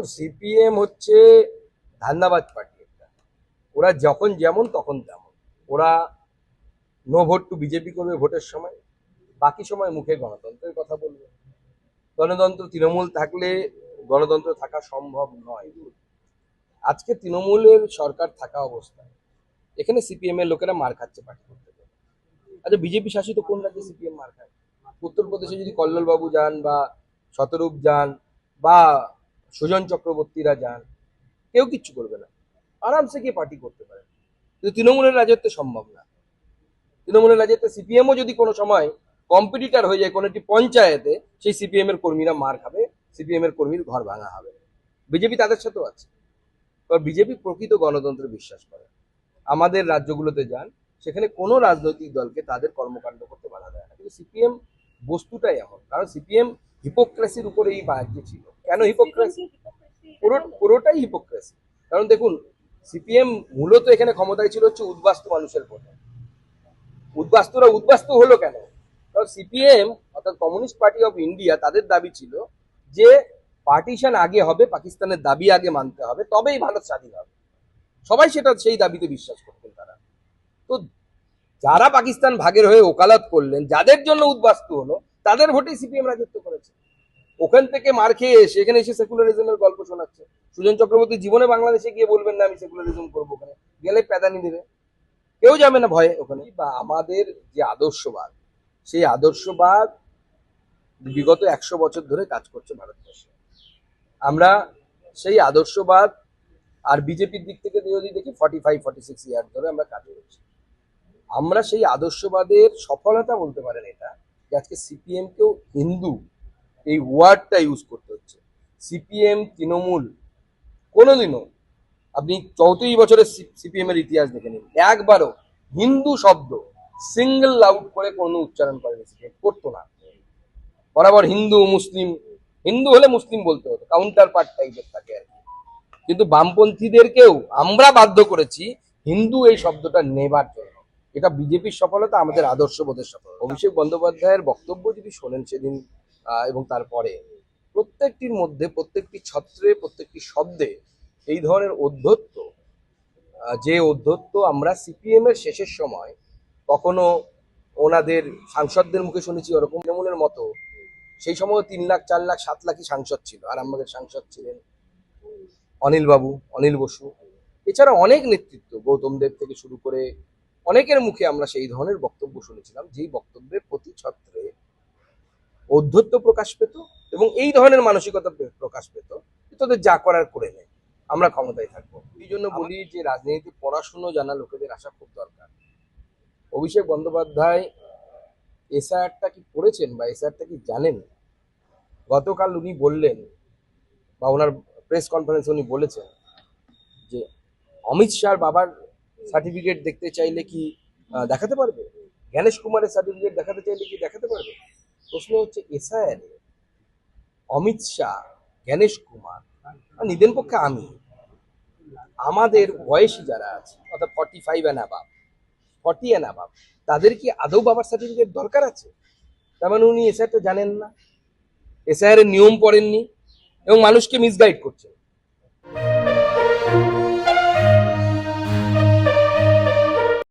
দেখুন সিপিএম হচ্ছে ধান্দাবাজ পার্টি একটা। ওরা যখন যেমন তখন তেমন। ওরা নো ভোট টু বিজেপি করবে ভোটের সময়। বাকি সময় মুখে গণতন্ত্রের কথা বলবে। গণতন্ত্র তৃণমূল থাকলে গণতন্ত্র থাকা সম্ভব নয়। আজকে তৃণমূলের সরকার থাকা অবস্থায় এখানে সিপিএম এর লোকেরা মার খাচ্ছে পার্টি করতে। আচ্ছা বিজেপি শাসিত কোন রাজ্যে সিপিএম মার খায়? উত্তরপ্রদেশে যদি কল্লোলবাবু যান বা শতরূপ যান বা সুজন চক্রবর্তীরা যান, কেউ কিচ্ছু করবে না। আরামসে গিয়ে পার্টি করতে পারে কিন্তু তৃণমূলের রাজত্বে সম্ভব না। তৃণমূলের রাজত্বে সিপিএমও যদি কোনো সময় কম্পিটিটার হয়ে যায় কোনো একটি পঞ্চায়েতে, সেই সিপিএম এর কর্মীরা মার খাবে সিপিএম এর কর্মীর ঘর ভাঙা হবে। বিজেপি তাদের সাথেও আছে। কারণ বিজেপি প্রকৃত গণতন্ত্রে বিশ্বাস করে। আমাদের রাজ্যগুলোতে যান, সেখানে কোনো রাজনৈতিক দলকে তাদের কর্মকাণ্ড করতে বাধা দেয় না। কিন্তু সিপিএম বস্তুটাই এমন। কারণ সিপিএম হিপোক্রেসির উপরে এই রাজ্যে ছিল। কেন হিপোক্রেসি পুরো পুরোটাই হিপোক্রেসি কারণ দেখুন সিপিএম মূলত এখানে ক্ষমতায় ছিল হচ্ছে উদ্বাস্তু মানুষের পথে উদ্বাস্তুরা উদ্বাস্তু হলো কেন? কারণ সিপিএম অর্থাৎ কমিউনিস্ট পার্টি অফ ইন্ডিয়া তাদের দাবি ছিল যে পার্টিশন আগে হবে পাকিস্তানের দাবি আগে মানতে হবে তবেই ভারত স্বাধীন হবে। সবাই সেটা সেই দাবিতে বিশ্বাস করতেন তারা। তো যারা পাকিস্তান ভাগের হয়ে ওকালত করলেন যাদের জন্য উদ্বাস্তু হলো তাদের ভোটেই সিপিএম রাজত্ব করেছে। ওখান থেকে মার খেয়ে এসে এখানে এসে সেকুলারিজমের গল্প শোনাচ্ছে। সুজন চক্রবর্তী জীবনে বাংলাদেশে গিয়ে বলবেন না, আমি সেকুলারিজম করব ওখানে। গেলে প্যাদানি দেবে। কেউ যাবে না ভয়ে ওখানে। বা আমাদের যে আদর্শবাদ, সেই আদর্শবাদ বিগত একশো বছর ধরে কাজ করছে ভারতবর্ষে। আমরা সেই আদর্শবাদ আর বিজেপির দিক থেকে যদি দেখি forty five forty six year ধরে আমরা কাজ করছি আমরা সেই আদর্শবাদের সফলতা বলতে পারেন এটা। যে আজকে সিপিএম কেও হিন্দু, এই ওয়ার্ডটা ইউজ করতে হচ্ছে। সিপিএম তৃণমূল, কোনোদিনও আপনি চৌত্রিশ বছরের সিপিএম এর ইতিহাস দেখে নিন। একবারও হিন্দু শব্দ সিঙ্গেল লাউড করে কোনো উচ্চারণ করেনি সিপিএম করতো না। বরাবর হিন্দু, মুসলিম, হিন্দু হলে মুসলিম বলতে হতো কাউন্টার পার্ট টাইপের থাকে আর কিন্তু বামপন্থীদেরকেও আমরা বাধ্য করেছি হিন্দু এই শব্দটা নেবার জন্য। এটা বিজেপির সফলতা, আমাদের আদর্শবোধের সফলতা। অভিষেক বন্দ্যোপাধ্যায়ের বক্তব্য যদি শোনেন সেদিন এবং তারপরে, প্রত্যেকটির মধ্যে, প্রত্যেকটি ছত্রে, প্রত্যেকটি শব্দে এই ধরনের অধ্যত্ত যে অধ্যত্ত আমরা সিপিএম এর শেষের সময় কখনো ওনাদের সাংসদদের মুখে শুনেছি ওরকম তৃণমূলের মতো, সেই সময় তিন লাখ, চার লাখ, সাত লাখই সাংসদ ছিল। আর আমাদের সাংসদ ছিলেন অনিল বাবু অনিল বসু। এছাড়া অনেক নেতৃত্ব, গৌতম দেব থেকে শুরু করে অনেকের মুখে আমরা সেই ধরনের বক্তব্য শুনেছিলাম যেই বক্তব্যের প্রতি ছত্রে অধ্যত্ব প্রকাশ পেত এবং এই ধরনের মানসিকতা প্রকাশ পেত তোদের যা করার করে নে আমরা ক্ষমতায় থাকব। এই জন্য বলি যে রাজনীতি পড়াশুনো জানা লোকেদের আসা খুব দরকার। অভিষেক বন্দ্যোপাধ্যায় এসআরটা কি পড়েছেন বা এসআরটা কি জানেন? গতকাল উনি বললেন বা ওনার প্রেস কনফারেন্সে উনি বলেছেন যে অমিত শাহর বাবার সার্টিফিকেট দেখতে চাইলে কি দেখাতে পারবে? জ্ঞানেশ কুমারের সার্টিফিকেট দেখাতে চাইলে কি দেখাতে পারবে? প্রশ্ন হচ্ছে এসআইআর অমিত শাহ, জ্ঞানেশ কুমার নিদেন পক্ষে আমি। আমাদের বয়সী যারা আছে, অর্থাৎ forty five and above forty and above তাদের কি আদৌ বাবার সার্টিফিকেট দরকার আছে? তার মানে উনি এসআইআরটা জানেন না। এসআইআর নিয়ম পড়েননি এবং মানুষকে মিসগাইড করছেন।